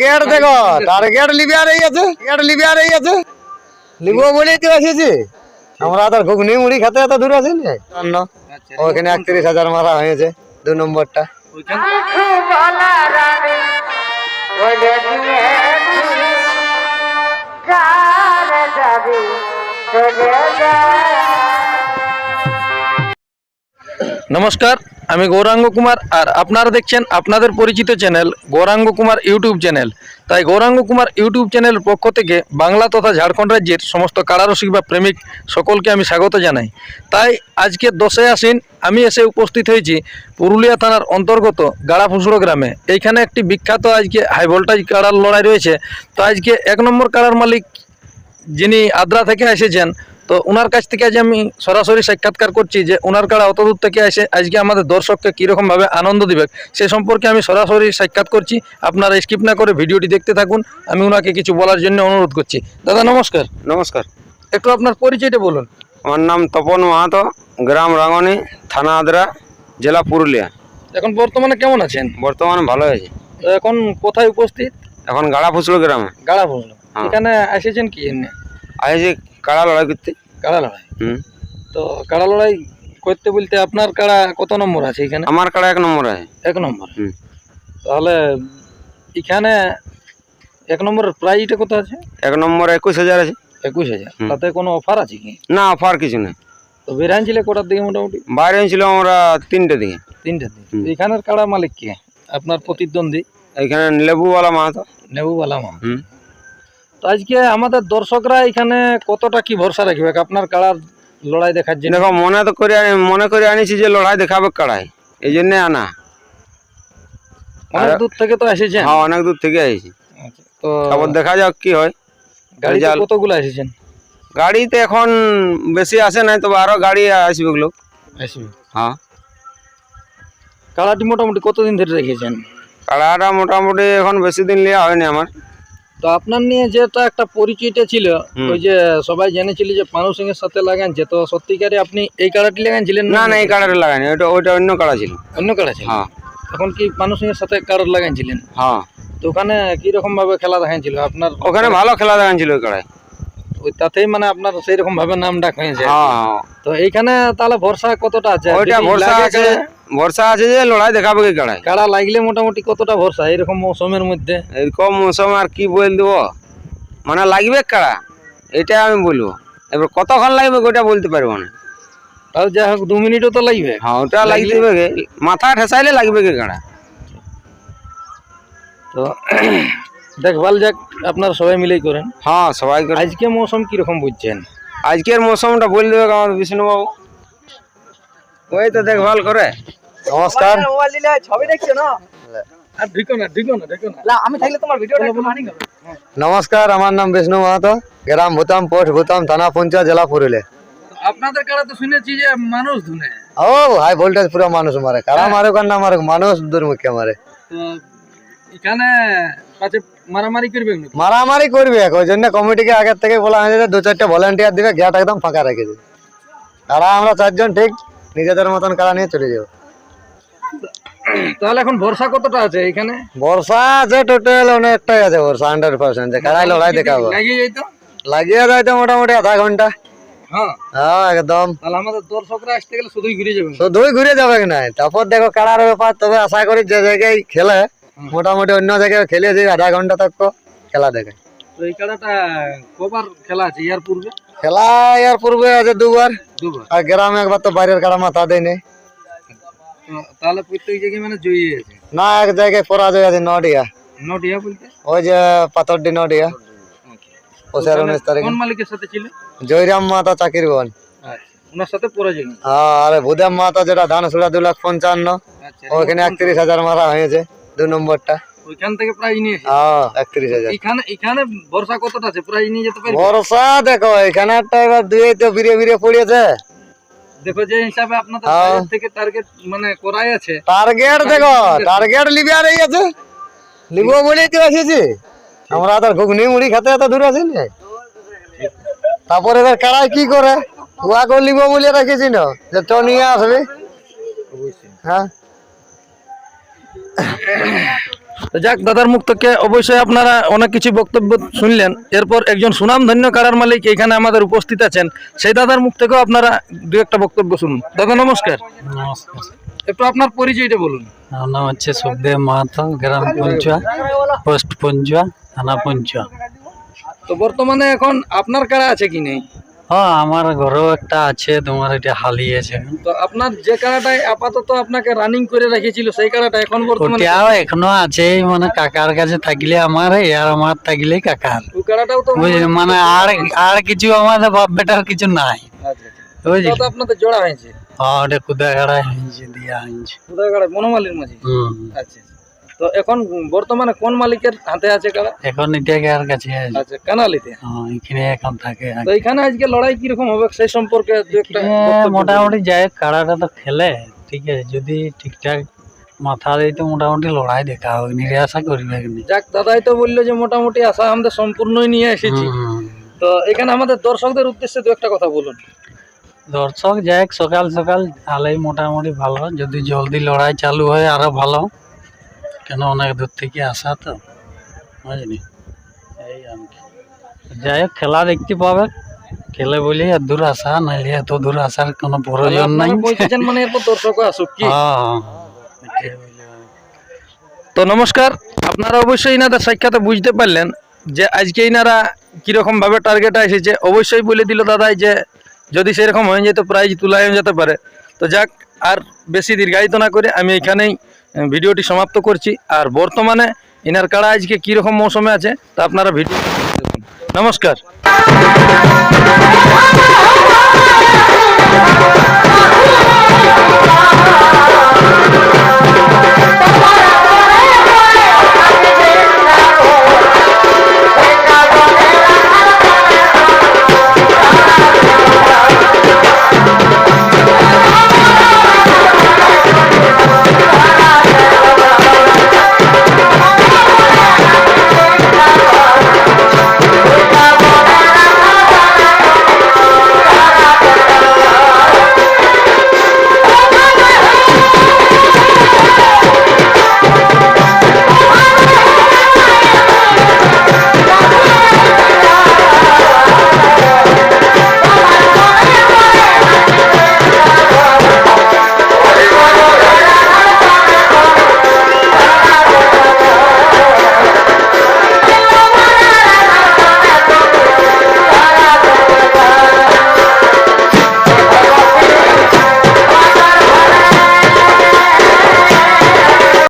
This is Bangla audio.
টার্গেট দেখো টার্গেট লিবিয়ার এই আছে টার্গেট লিবিয়ার এই আছে। লিবো বলেই তো এসেছি? আমরা তো ঘুগনি মুড়ি খেতে এত দূর আছি না? ওখানে একত্রিশ হাজার মারা হয়েছে দু নম্বরটা। নমস্কার। আমি গৌরাঙ্গ কুমার আর আপনারা দেখছেন আপনাদের পরিচিত channel Gouranga Kumar YouTube channel. তাই গৌরাঙ্গ কুমার ইউটিউব চ্যানেলের পক্ষ থেকে বাংলা তথা ঝাড়খণ্ড রাজ্যের সমস্ত কারারসিক বা প্রেমিক সকলকে আমি স্বাগত জানাই। তাই আজকে দশে আসিন আমি এসে উপস্থিত হয়েছি পুরুলিয়া থানার অন্তর্গত গাড়াফুসুড়ো গ্রামে। এইখানে একটি বিখ্যাত আজকে হাই ভোল্টেজ কাড়ার লড়াই রয়েছে। তো আজকে এক নম্বর কাড়ার মালিক যিনি আদ্রা থেকে এসেছেন তো ওনার কাছ থেকে আজ আমি সরাসরি সাক্ষাৎকার করছি যে ওনার কাড়া অত দূর থেকে এসে আজকে আমাদের দর্শককে কীরকমভাবে আনন্দ দিবে সে সম্পর্কে আমি সরাসরি সাক্ষাৎ করছি। আপনারা স্কিপ না করে ভিডিওটি দেখতে থাকুন। আমি ওনাকে কিছু বলার জন্য অনুরোধ করছি। দাদা নমস্কার। নমস্কার। একটু আপনার পরিচয়টা বলুন। আমার নাম তপন মাহাতো গ্রাম রাঙনি থানা আদ্রা জেলা পুরুলিয়া। এখন বর্তমানে কেমন আছেন? বর্তমানে ভালো আছে। এখন কোথায় উপস্থিত? এখন গাড়া ফুসলো গ্রামে। গাড়া বলল হ্যাঁ। এখানে এসেছেন কি আছে কাড়া লড়াই করতে? কাড়া লড়াই? হুম। তো কাড়া লড়াই করতে বলতে আপনার কাড়া কত নম্বর আছে এখানে? আমার কাড়া এক নম্বর আছে। এক নম্বর। হুম। তাহলে এখানে এক নম্বরের প্রাইজটা কত আছে? এক নম্বর একুশ হাজার আছে। একুশ হাজার। তাতে কোনো অফার আছে কি? না অফার কিছু নেই। তো বেরান ছিল কোটার দিকে মোটামুটি? বাইরে ছিল আমরা তিনটে দিকে। তিনটে দিকে। এখানের কাড়া মালিক কে? আপনার প্রতিদ্বন্দ্বী? এখানে লেবুওয়ালা মাহাতো। নেবুবালা মা হুম। তো আজকে আমাদের দর্শকরা এখানে কতটা কি ভরসা রাখবে? আপনার কাড়ার লড়াই দেখার জন্য। দেখো মনে তো করে মনে করে আনিছি যে লড়াই দেখাবে কাড়াই এই জন্যে আনা। অনেক দূর থেকে তো এসেছেন। হ্যাঁ অনেক দূর থেকে আইছি আচ্ছা, তো তারপর দেখা যাক কি হয়। গাড়ি কতগুলো এসেছেন? গাড়িতে এখন বেশি আসে নাই তবে আরও গাড়ি আসবে লোক আসবে। হ্যাঁ। কাড়াটি মোটামুটি কতদিন ধরে রেখেছেন? কাড়াটা মোটামুটি এখন বেশি দিন লিয়া হয়নি আমার। তো আপনার নিয়ে যেটা একটা পরিচয়টা ছিল ওই যে সবাই জেনেছিল যে পানু সিং এর সাথে লাগানছে তো সত্যিকারে আপনি এই কাড়াটি লাগানছিলেন না? না এই কাড়াটা লাগাইনি ওইটা ওইটা অন্য কাড়া ছিল? অন্য কাড়া ছিল? হ্যাঁ। তখন কি পানু সিং এর সাথে কাড়া লাগানছিলেন? হ্যাঁ। তো ওখানে কীরকম ভাবে খেলা দেখাচ্ছিল আপনার ওখানে ভালো খেলা দেখাচ্ছিল ওই কাড়ায় ওই তাতেই মানে আপনার সেই রকম ভাবে নাম ডাক হয়েছে। হ্যাঁ হ্যাঁ। তো এইখানে তাহলে ভরসা কতটা আছে? ওইটা ভরসা আছে ভরসা আছে যে লড়াই দেখাবে কি কাড়ায় কাড়া লাগলে মোটামুটি কতটা ভরসা এরকম মৌসুমের মধ্যে। এরকম মৌসুম আর কি বল দেবো? মানে লাগবে কাড়া? এটা আমি বলব। এবার কতক্ষণ লাগবে ওইটা বলতে পারব না। তাও যাই হোক দু মিনিটও তো লাগবে। হ্যাঁ ওটা গে। মাথা ঠেসাইলে লাগবে কি কাড়া? তো দেখভাল যাক আপনারা সবাই মিলেই করেন। হ্যাঁ সবাই করে আজকে মৌসুম কীরকম বুঝছেন? আজকের মৌসুমটা বলে দেবে আমার বিষ্ণুবাবু। ওই তো দেখভাল করে। নমস্কার। আর ঢিকো না ঢিকো না নমস্কার আমার নাম বিষ্ণু মাহাতো। গ্রাম ভূতাম পোস্ট ভূতাম থানা পঞ্চায়েত জেলা পুরুলিয়া। আপনাদের কারা তো শুনেছি যে মানুষ ধুনে। ও হাই ভোল্টেজ পুরো মানুষ মারে। কারা মারুক আর না মারুক মানুষ দুর্মুখে মারে। এখানে কাছে মারামারি করবে? মারামারি করবে ওই জন্য কমিটিকে আগের থেকে বলা হয়েছে যে দু চারটে ভলেন্টিয়ার দিবে গেট একদম ফাঁকা রেখে দিবে। কারা আমরা চারজন ঠিক নিজেদের মতন কারা নিয়ে চলে যাব। তাহলে এখন ভরসা কতটা আছে এখানে বর্ষা আছে টোটাল অনেকটাই আছে হান্ড্রেড পার্সেন্ট যে কারাই লড়াই দেখাবো লাগিয়ে মোটামুটি আধা ঘণ্টা। হ্যাঁ। হ্যাঁ একদম। শুধুই ঘুরে যাবে। তারপর দেখো ব্যাপার তবে আশা করি যে জায়গায় খেলে মোটামুটি অন্য জায়গায় খেলে যে আধা ঘণ্টা তক খেলা দেখে। খেলা পূর্বে? আছে দুবার। আর গ্রামে একবার তো বাইরের কাড়া মাথা দেয় তাহলে প্রত্যেক জায়গায় মানে জয়ী আছে না এক জায়গায় পরাজয় আছে নডিয়া নটিয়া বলতে? ওই যে পাথরডি নডিয়া পঁচিশ উনিশ তারিখ। কোন মালিকের সাথে ছিল? জয়রাম মাতা চাকির বোন। আচ্ছা ওনার সাথে পরাজয় হ্যাঁ আর ভুদাম মাতা যেটা ধান সুড়া দু লাখ পঞ্চান্ন আচ্ছা ওখানে একত্রিশ হাজার মারা হয়েছে দু নম্বরটা। ওইখান থেকে প্রাইজ নিয়ে হ্যাঁ একত্রিশ হাজার। এখানে এখানে ভরসা কতটা আছে? প্রাইজ নিয়ে যেতে পারি ভরসা দেখো এখানে একটা এবার দুই তো বিরে বিরে পড়িয়েছে। দেখো যে হিসাবে আপনাদের হ্যাঁ। থেকে টার্গেট মানে করাই আছে। টার্গেট দেখো টার্গেট এই আছে। লিবো বলেই তো এসেছি আমরা তো ঘুগনি মুড়ি খেতে এত দূর আছি না? তারপর এবার কারাই কি করে? উহাকে লিবো বলে রেখেছি না। যে চ নিয়ে আসবে। হ্যাঁ। যাক দাদার মুখ থেকে অবশ্যই আপনারা অনেক কিছু বক্তব্য শুনলেন। এরপর একজন সুনামধন্য কারার মালিক এখানে আমাদের উপস্থিত আছেন। সেই দাদার মুখ থেকেও আপনারা দু একটা বক্তব্য শুনুন। দাদা নমস্কার। নমস্কার। একটু আপনার পরিচয়টা বলুন। আমার নাম হচ্ছে সুখদেব মাহাতো গ্রাম পঞ্চুয়া পোস্ট পঞ্চুয়া থানা পঞ্চুয়া। তো বর্তমানে এখন আপনার কারা আছে কি নেই? হ্যাঁ আমার ঘরেও একটা আছে তোমার এটা হালিয়েছে। তো আপনার যে কারাটাই আপাতত আপনাকে রানিং করে রেখেছিল সেই কারাটা এখন বর্তমানে ওটাও এখনও আছে মানে কাকার কাছে থাকলে আমার আর আমার থাকলে কাকার। ওই কারাটাও তো মানে আর আর কিছু আমাদের বাপ বেটার কিছু নাই। আচ্ছা, আচ্ছা। তো আপনাদের জোড়া হয়েছে। হ্যাঁ ওটা কুদাগাড়া হয়েছে দিয়া হয়েছে। কোথায় কারা মাঝে। আচ্ছা আচ্ছা। তো এখন বর্তমানে কোন মালিকের হাতে আছে কারা এখন এটাকার কাছে আছে? আচ্ছা কানালিতে? হ্যাঁ এখানে এখন থাকে। তো এখানে আজকে লড়াই কীরকম হবে সেই সম্পর্কে দু একটা মোটামুটি যায় কাড়াটা তো খেলে ঠিক আছে যদি ঠিকঠাক মাথা দিই তো মোটামুটি লড়াই দেখা হবে নিরাশা করবে যাক দাদাই তো বলল যে মোটামুটি আশা আমাদের সম্পূর্ণই নিয়ে এসেছি। তো এখানে আমাদের দর্শকদের উদ্দেশ্যে দু একটা কথা বলুন। দর্শক যাক সকাল সকাল আলাই মোটামুটি ভালো যদি জলদি লড়াই চালু হয় আরও ভালো। কেন অনেক দূর থেকে আসা তো? বুঝলি? এই আর কি। যাই হোক খেলা দেখতে পাবে। খেলে বলি এত দূর আসা নাইলে এত দূর আসার কোনো প্রয়োজন নাই। মানে এরপর দর্শকও আসুক কি? হ্যাঁ। তো নমস্কার আপনারা অবশ্যই ইনাদের সাক্ষাতে বুঝতে পারলেন যে আজকে ইনারা কীরকম ভাবে টার্গেট এসেছে। অবশ্যই বলে দিল দাদাই যে যদি সেরকম হয়ে যেত প্রাইজ তুলায় যেতে পারে। তো যাক আর বেশি দীর্ঘায়িত না করে আমি এখানেই ভিডিওটি সমাপ্ত করছি। আর বর্তমানে ইনার কাড়া আজকে কীরকম মৌসুমে আছে, তা আপনারা ভিডিও দেখুন। নমস্কার।